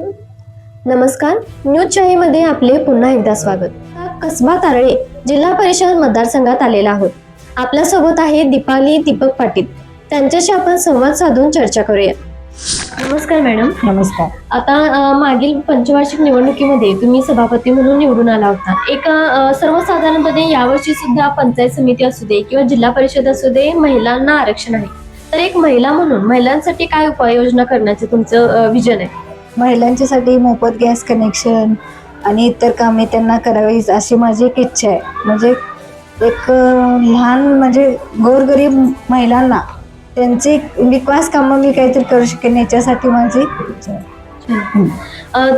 नमस्कार न्यूज चाहीमध्ये आपले पुन्हा एकदा स्वागत. कसबा तारळे जिल्हा परिषद मतदारसंघात आलेला आहोत. आपल्यासोबत आहे दीपाली दीपक पाटील. त्यांच्याशी आपण संवाद साधून चर्चा करूया. नमस्कार मॅडम. नमस्कार. आता मागील पंचवार्षिक निवडणुकीमध्ये तुम्ही सभापती म्हणून निवडून आला होता. एका सर्वसाधारणपणे यावर्षी सुद्धा पंचायत समिती असू दे किंवा जिल्हा परिषद असू दे महिलांना आरक्षण आहे. तर एक महिला म्हणून महिलांसाठी काय उपाययोजना करण्याचे तुमचं विजन आहे? महिलांच्यासाठी मोफत गॅस कनेक्शन आणि इतर कामे त्यांना करावीच अशी माझी एक इच्छा आहे. म्हणजे एक लहान म्हणजे गोरगरीब महिलांना त्यांची विकास कामं मी काहीतरी करू शकेन याच्यासाठी माझी इच्छा आहे.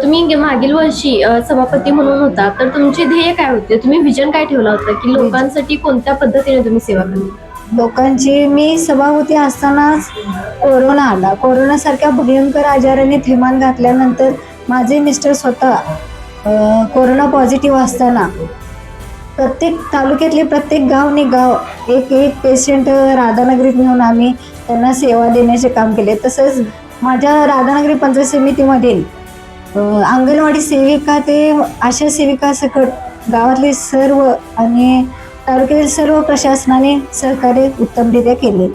तुम्ही मागील वर्षी सभापती म्हणून होता तर तुमचे ध्येय काय होते? तुम्ही विजन काय ठेवला होता? की लोकांसाठी कोणत्या पद्धतीने तुम्ही सेवा करता लोकांची मी सभापती असतानाच कोरोना आला. कोरोनासारख्या भयंकर आजाराने थैमान घातल्यानंतर माझे मिस्टर स्वतः कोरोना पॉझिटिव्ह असताना प्रत्येक तालुक्यातले प्रत्येक गाव आणि गाव एक एक पेशंट राधानगरीत नेऊन आम्ही त्यांना सेवा देण्याचे काम केले. तसंच माझ्या राधानगरी पंचायत समितीमधील अंगणवाडी सेविका ते आशा सेविका सकट गावातले सर्व आणि तालुक्यातील सर्व प्रशासनाने सहकार्य उत्तमरित्या केले.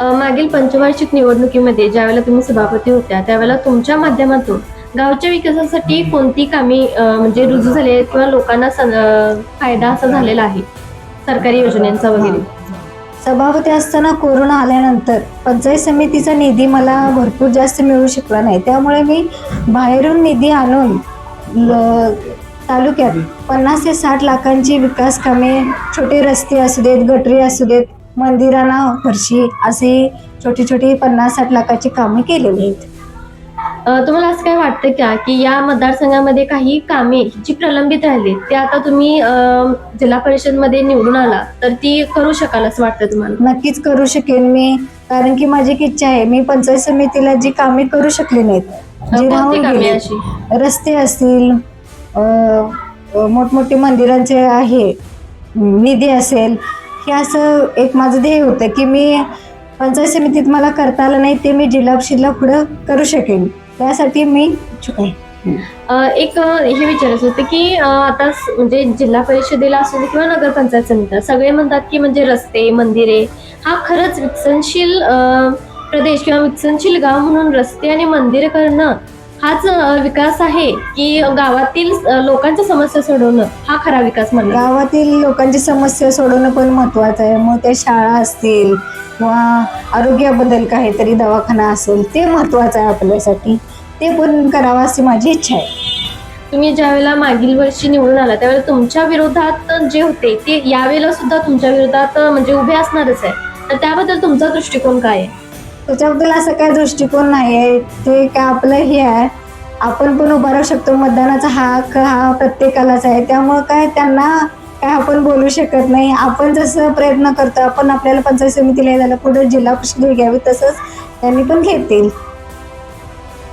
मागील पंचवार्षिक निवडणुकीमध्ये ज्यावेळेला तुम्ही सभापती होत्या त्यावेळेला तुमच्या माध्यमातून गावच्या विकासासाठी कोणती कामे म्हणजे रुजू झाली आहेत किंवा लोकांना फायदा असा झालेला आहे? सरकारी योजनांचा वगैरे. सभापती असताना कोरोना आल्यानंतर पंचायत समितीचा निधी मला भरपूर जास्त मिळू शकला नाही. त्यामुळे मी बाहेरून निधी आणून तालुक्यात पन्नास ते साठ लाखांची विकास कामे छोटे रस्ते असू देत गटरी असू देत मंदिरांना फरशी असे छोटी छोटी पन्नास साठ लाखाची कामे केलेली आहेत. तुम्हाला असं काय वाटतं का की या मतदारसंघामध्ये काही कामे जी प्रलंबित राहिली ते आता तुम्ही जिल्हा परिषदमध्ये निवडून आला तर ती करू शकाल असं वाटतं तुम्हाला? नक्कीच करू शकेन मी कारण की माझी एक इच्छा आहे मी पंचायत समितीला जी कामे करू शकले नाहीत जी रस्ते असतील मोठमोठे मंदिरांचे आहे निधी असेल. हे असं एक माझं ध्येय होतं की मी पंचायत समितीत मला करता आलं नाही ते मी जिल्हा परिषदला पुढं करू शकेन. त्यासाठी मी इच्छुक आहे. एक हे विचारायचं होतं की आता स- म्हणजे जिल्हा परिषदेला असू दे किंवा नगरपंचायत समिती सगळे म्हणतात की म्हणजे रस्ते मंदिरे हा खरंच विकसनशील प्रदेश किंवा विकसनशील गाव म्हणून रस्ते आणि मंदिरे करणं हाच विकास आहे की गावातील लोकांच्या समस्या सोडवणं हा खरा विकास म्हणला गावातील लोकांची समस्या सोडवणं पण महत्त्वाचं आहे. मग त्या शाळा असतील किंवा आरोग्याबद्दल काहीतरी दवाखाना असेल ते महत्त्वाचं आहे आपल्यासाठी. ते पण करावं अशी माझी इच्छा आहे. तुम्ही ज्यावेळेला मागील वर्षी निवडून आला त्यावेळेला तुमच्या विरोधात जे होते ते यावेळेला सुद्धा तुमच्या विरोधात म्हणजे उभे असणारच आहे. तर त्याबद्दल तुमचा दृष्टिकोन काय आहे? त्याच्याबद्दल असं काय दृष्टिकोन नाही आहे ते काय आपलं हे आहे. आपण पण उभा राहू शकतो. मतदानाचा हक्क हा प्रत्येकालाच आहे. त्यामुळं काय त्यांना काय आपण बोलू शकत नाही. आपण जसं प्रयत्न करतो आपण आपल्याला पंचायत समितीला झालं पुढे जिल्हा परिषद घ्यावी तसंच त्यांनी पण घेतील.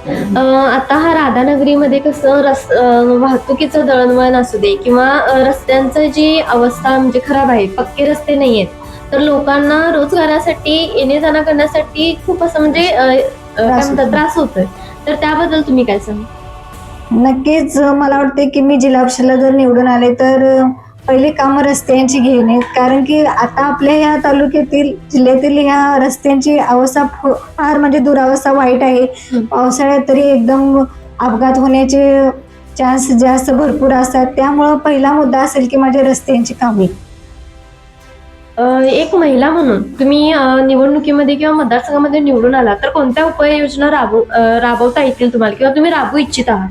अ, आता हा राधानगरीमध्ये कसं रस अ, वाहतुकीचं दळणवळण असू दे किंवा अ, रस्त्यांचं जी अवस्था म्हणजे खराब आहे पक्के रस्ते नाही आहेत तर लोकांना रोजगारासाठी येणे जाणं करण्यासाठी खूप असं म्हणजे त्रास होतोय. तर त्याबद्दल तुम्ही काय सांगा नक्कीच मला वाटते की मी जिल्हा परिषदला जर निवडून आले तर पहिले कामं रस्त्यांची घेणे. कारण की आता आपल्या ह्या तालुक्यातील जिल्ह्यातील ह्या रस्त्यांची अवस्था फार म्हणजे दुरावस्था वाईट आहे. पावसाळ्यात तरी एकदम अपघात होण्याचे चान्स जास्त भरपूर असतात. त्यामुळं पहिला मुद्दा असेल की माझ्या रस्त्यांची कामे. एक महिला म्हणून तुम्ही निवडणुकीमध्ये किंवा मतदारसंघामध्ये निवडून आला तर कोणत्या उपाययोजना राबव राबवता येतील तुम्हाला किंवा तुम्ही राबवू इच्छित आहात?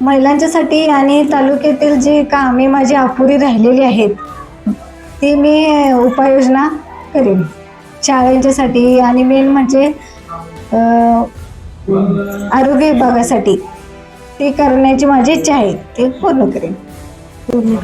महिलांच्यासाठी आणि तालुक्यातील जी कामे माझी अपुरी राहिलेली आहेत ती मी उपाययोजना करेन. शाळांच्यासाठी आणि मेन म्हणजे आरोग्य विभागासाठी. ते करण्याची माझी इच्छा आहे ते पूर्ण करेन. पूर्ण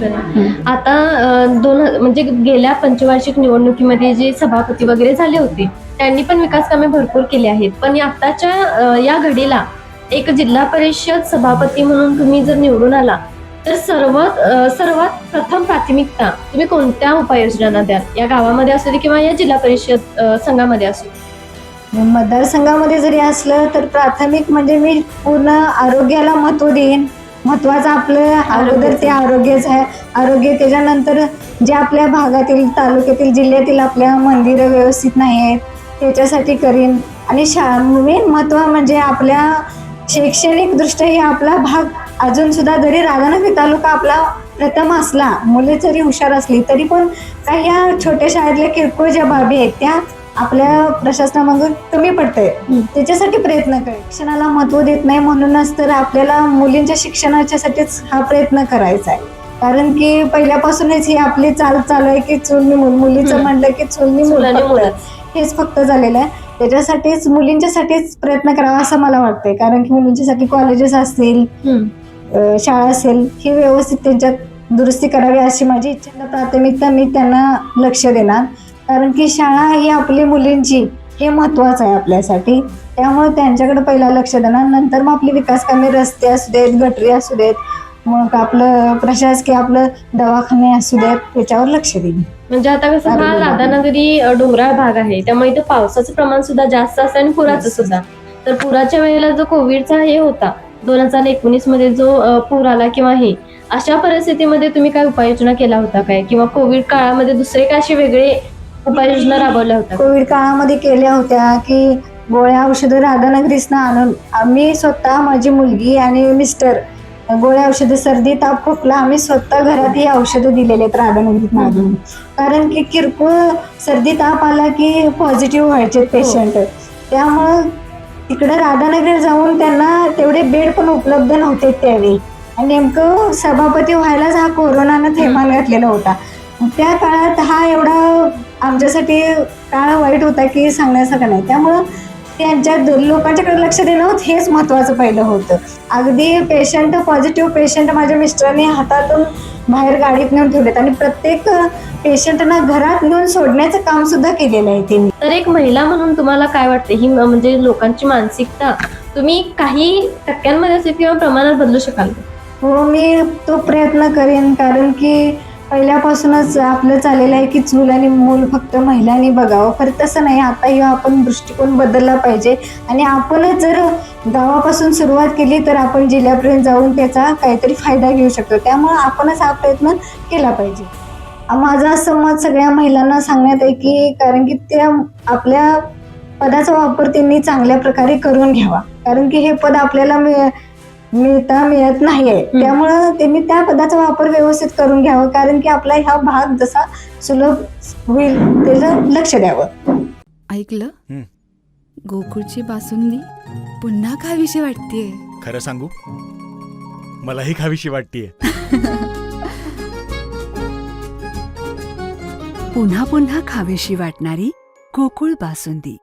आता अ, दोन म्हणजे गेल्या पंचवार्षिक निवडणुकीमध्ये जे सभापती वगैरे झाले होते त्यांनी पण विकास कामे भरपूर केली आहेत. पण या आत्ताच्या अ, या घडीला एक जिल्हा परिषद सभापती म्हणून तुम्ही जर निवडून आला तर सर्वात अ, सर्वात प्रथम प्राथमिकता तुम्ही कोणत्या उपाययोजनांना द्याल? या गावामध्ये असू दे किंवा या जिल्हा परिषद अ, संघामध्ये असू दे. मतदारसंघामध्ये जरी असलं तर प्राथमिक म्हणजे मी पूर्ण आरोग्याला महत्त्व देईन. महत्त्वाचं आपलं अगोदर ते आरोग्यच आहे आरोग्य त्याच्यानंतर जे आपल्या भागातील तालुक्यातील जिल्ह्यातील आपल्या मंदिरं व्यवस्थित नाही आहेत त्याच्यासाठी करीन. आणि शा मेन महत्त्व म्हणजे आपल्या शैक्षणिक दृष्ट्या आपला भाग अजून सुद्धा जरी राधानगरी तालुका आपला प्रथम असला मुले जरी हुशार असली तरी पण काही या छोट्या शाळेतल्या किरकोळ ज्या बाबी आहेत त्या आपल्या प्रशासनामागून कमी पडतंय. त्याच्यासाठी प्रयत्न कर शिक्षणाला महत्त्व देत नाही म्हणूनच तर आपल्याला मुलींच्या शिक्षणाच्यासाठीच हा प्रयत्न करायचा आहे कारण की पहिल्यापासूनच ही आपली चाल चालू आहे की मूल मुलीचं. म्हणलं की चुलमी मूल. हेच फक्त झालेलं आहे त्याच्यासाठीच मुलींच्यासाठीच प्रयत्न करावा असं मला वाटतंय कारण की मुलींच्यासाठी कॉलेजेस असतील शाळा असेल ही व्यवस्थित त्यांच्यात दुरुस्ती करावी अशी माझी इच्छा. प्राथमिकता मी त्यांना लक्ष देणार कारण की शाळा ही आपली मुलींची हे महत्वाचं आहे आपल्यासाठी. त्यामुळे त्यांच्याकडे पहिला लक्ष देणार नंतर मग आपली विकास कामे रस्ते असू देत गटरी असू देत मग आपलं प्रशासकीय आपलं दवाखाने असू देत त्याच्यावर लक्ष देईन म्हणजे आता कसं हा. राधानगरी डोंगराळ भाग आहे. त्यामुळे इथं पावसाचं प्रमाण सुद्धा जास्त असतं आणि पुराचं सुद्धा. तर पुराच्या वेळेला जो कोविडचा हे होता दोन हजार एकोणीसमध्ये जो पूर आला किंवा हे अशा परिस्थितीमध्ये तुम्ही काय उपाययोजना केला होता काय? किंवा कोविड काळामध्ये दुसरे काय असे वेगळे उपाययोजना राबवल्या होत्या. कोविड काळामध्ये केल्या होत्या की गोळ्या औषधं राधानगरीसनं आणून आम्ही स्वतः माझी मुलगी आणि मिस्टर गोळ्या औषधं सर्दी ताप खोकला आम्ही स्वतः घरात ही औषधं दिलेली आहेत राधानगरीत आणून कारण की किरकोळ सर्दी ताप आला की पॉझिटिव्ह व्हायचे पेशंट. त्यामुळं तिकडे राधानगरीला जाऊन त्यांना तेवढे बेड पण उपलब्ध नव्हते त्यावेळी. आणि नेमकं सभापती व्हायलाच हा कोरोनानं थैमान घातलेला होता. त्या काळात हा एवढा आमच्यासाठी काळ वाईट होता की सांगण्यासारखं नाही. त्यामुळं त्यांच्या लोकांच्याकडे लक्ष देणं हेच महत्त्वाचं पहिलं होतं. अगदी पेशंट पॉझिटिव्ह पेशंट माझ्या मिस्टरांनी हातातून बाहेर गाडीत नेऊन ठेवलेत आणि प्रत्येक पेशंटना घरात नेऊन सोडण्याचं काम सुद्धा केलेलं आहे त्यांनी. तर एक महिला म्हणून तुम्हाला काय वाटते? ही म्हणजे लोकांची मानसिकता तुम्ही काही टक्क्यांमध्ये असेल किंवा प्रमाणात बदलू शकाल का? हो मी तो प्रयत्न करेन. कारण की पहिल्यापासूनच आपलं चाललेलं आहे की चूल आणि मूल फक्त महिलांनी बघावं. खरं तसं नाही आता हे आपण दृष्टिकोन बदलला पाहिजे. आणि आपणच जर गावापासून सुरुवात केली तर आपण जिल्ह्यापर्यंत जाऊन त्याचा काहीतरी फायदा घेऊ शकतो. त्यामुळं आपणच हा प्रयत्न केला पाहिजे. माझा असं मत सगळ्या महिलांना सांगण्यात आहे की कारण की त्या आपल्या पदाचा वापर त्यांनी चांगल्या प्रकारे करून घ्यावा. कारण की हे पद आपल्याला मिळ मिळता मिळत नाहीये. त्यामुळं त्यांनी त्या पदाचा वापर व्यवस्थित करून घ्यावा कारण की आपला हा भाग जसा सुलभ होईल त्याचं लक्ष द्यावं. ऐकलं? हं. गोकुळची बासुंदी पुन्हा खावीशी वाटतेय. खरं सांगू? मलाही खावीशी वाटतीये. पुन्हा पुन्हा खावीशी वाटणारी गोकुळ बासुंदी.